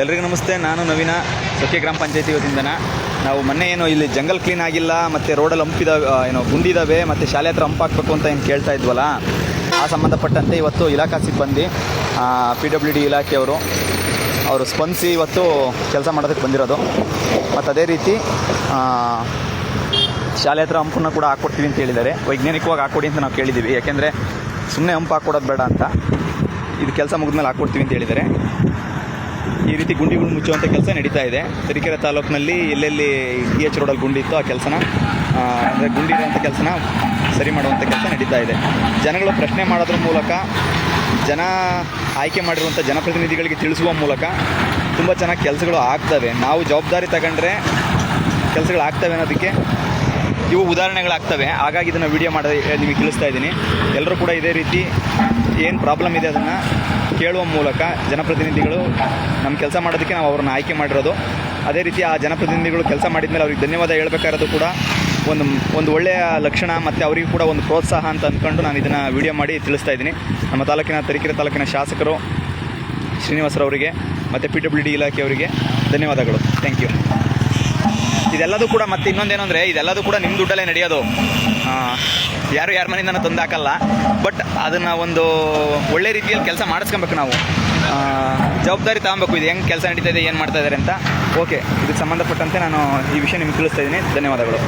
ಎಲ್ರಿಗೂ ನಮಸ್ತೆ. ನಾನು ನವೀನ. ಸೊಕ್ಕೆ ಗ್ರಾಮ ಪಂಚಾಯತಿ ವತಿಯಿಂದನ. ನಾವು ಮೊನ್ನೆ ಏನು ಇಲ್ಲಿ ಜಂಗಲ್ ಕ್ಲೀನ್ ಆಗಿಲ್ಲ, ಮತ್ತು ರೋಡಲ್ಲಿ ಹಂಪಿದಾವೆ ಏನೋ ಗುಂಡಿದಾವೆ ಮತ್ತು ಶಾಲೆ ಹತ್ರ ಹಂಪ್ ಹಾಕ್ಬೇಕು ಅಂತ ಏನು ಕೇಳ್ತಾ ಇದ್ವಲ್ಲ, ಆ ಸಂಬಂಧಪಟ್ಟಂತೆ ಇವತ್ತು ಇಲಾಖಾ ಸಿಬ್ಬಂದಿ ಪಿ ಡಬ್ಲ್ಯೂ ಡಿ ಇಲಾಖೆಯವರು ಅವರು ಸ್ಪಂದಿಸಿ ಇವತ್ತು ಕೆಲಸ ಮಾಡೋದಕ್ಕೆ ಬಂದಿರೋದು. ಮತ್ತು ಅದೇ ರೀತಿ ಶಾಲೆ ಹತ್ರ ಹಂಪನ್ನು ಕೂಡ ಹಾಕ್ಕೊಡ್ತೀವಿ ಅಂತ ಹೇಳಿದ್ದಾರೆ. ವೈಜ್ಞಾನಿಕವಾಗಿ ಹಾಕ್ಕೊಡಿ ಅಂತ ನಾವು ಕೇಳಿದ್ದೀವಿ. ಯಾಕೆಂದರೆ ಸುಮ್ಮನೆ ಹಂಪ್ ಹಾಕ್ಕೊಡೋದು ಬೇಡ ಅಂತ. ಇದು ಕೆಲಸ ಮುಗಿದ್ಮೇಲೆ ಹಾಕ್ಕೊಡ್ತೀವಿ ಅಂತ ಹೇಳಿದ್ದಾರೆ. ಈ ರೀತಿ ಗುಂಡಿಗಳು ಮುಚ್ಚುವಂಥ ಕೆಲಸ ನಡೀತಾ ಇದೆ. ತರೀಕೆರೆ ತಾಲೂಕಿನಲ್ಲಿ ಎಲ್ಲೆಲ್ಲಿ ಡಿ ಎಚ್ ರೋಡಲ್ಲಿ ಗುಂಡಿ ಇತ್ತು ಆ ಕೆಲಸನ ಅಂದರೆ ಗುಂಡಿ ಇರುವಂಥ ಕೆಲಸನ ಸರಿ ಮಾಡುವಂಥ ಕೆಲಸ ನಡೀತಾ ಇದೆ. ಜನಗಳು ಪ್ರಶ್ನೆ ಮಾಡೋದ್ರ ಮೂಲಕ, ಜನ ಆಯ್ಕೆ ಮಾಡಿರುವಂಥ ಜನಪ್ರತಿನಿಧಿಗಳಿಗೆ ತಿಳಿಸುವ ಮೂಲಕ ತುಂಬ ಚೆನ್ನಾಗಿ ಕೆಲಸಗಳು ಆಗ್ತವೆ. ನಾವು ಜವಾಬ್ದಾರಿ ತಗೊಂಡ್ರೆ ಕೆಲಸಗಳು ಆಗ್ತವೆ ಅನ್ನೋದಕ್ಕೆ ಇವು ಉದಾಹರಣೆಗಳಾಗ್ತವೆ. ಹಾಗಾಗಿ ಇದನ್ನು ವಿಡಿಯೋ ಮಾಡಿ ನಿಮಗೆ ತಿಳಿಸ್ತಾ ಇದ್ದೀನಿ. ಎಲ್ಲರೂ ಕೂಡ ಇದೇ ರೀತಿ ಏನು ಪ್ರಾಬ್ಲಮ್ ಇದೆ ಅದನ್ನು ಕೇಳುವ ಮೂಲಕ ಜನಪ್ರತಿನಿಧಿಗಳು ನಮ್ಮ ಕೆಲಸ ಮಾಡೋದಕ್ಕೆ ನಾವು ಅವ್ರನ್ನ ಆಯ್ಕೆ ಮಾಡಿರೋದು. ಅದೇ ರೀತಿ ಆ ಜನಪ್ರತಿನಿಧಿಗಳು ಕೆಲಸ ಮಾಡಿದ್ಮೇಲೆ ಅವ್ರಿಗೆ ಧನ್ಯವಾದ ಹೇಳಬೇಕಾಗಿರೋದು ಕೂಡ ಒಂದು ಒಂದು ಒಳ್ಳೆಯ ಲಕ್ಷಣ ಮತ್ತು ಅವರಿಗೂ ಕೂಡ ಒಂದು ಪ್ರೋತ್ಸಾಹ ಅಂತ ಅಂದ್ಕೊಂಡು ನಾನು ಇದನ್ನು ವಿಡಿಯೋ ಮಾಡಿ ತಿಳಿಸ್ತಾ ಇದ್ದೀನಿ. ನಮ್ಮ ತಾಲೂಕಿನ ತರೀಕೆರೆ ತಾಲೂಕಿನ ಶಾಸಕರು ಶ್ರೀನಿವಾಸರವರಿಗೆ ಮತ್ತು ಪಿ ಡಬ್ಲ್ಯೂ ಡಿ ಇಲಾಖೆಯವರಿಗೆ ಧನ್ಯವಾದಗಳು. ಥ್ಯಾಂಕ್ ಯು ಇದೆಲ್ಲದೂ ಕೂಡ ಮತ್ತೆ ಇನ್ನೊಂದೇನು ಅಂದರೆ ಇದೆಲ್ಲದೂ ಕೂಡ ನಿಮ್ಮ ದುಡ್ಡಲ್ಲೇ ನಡೆಯೋದು. ಯಾರು ಯಾರ ಮನೆಯಿಂದ ತೊಂದರೆ ಹಾಕಲ್ಲ. ಬಟ್ ಅದನ್ನು ಒಂದು ಒಳ್ಳೆ ರೀತಿಯಲ್ಲಿ ಕೆಲಸ ಮಾಡಿಸ್ಕೊಬೇಕು ನಾವು. ಜವಾಬ್ದಾರಿ ತಗೊಬೇಕು ಇದು ಹೆಂಗೆ ಕೆಲಸ ನಡೀತಾ ಇದೆ, ಏನು ಮಾಡ್ತಾ ಇದ್ದಾರೆ ಅಂತ. ಓಕೆ ಇದಕ್ಕೆ ಸಂಬಂಧಪಟ್ಟಂತೆ ನಾನು ಈ ವಿಷಯ ನಿಮ್ಗೆ ತಿಳಿಸ್ತಾ ಇದ್ದೀನಿ. ಧನ್ಯವಾದಗಳು.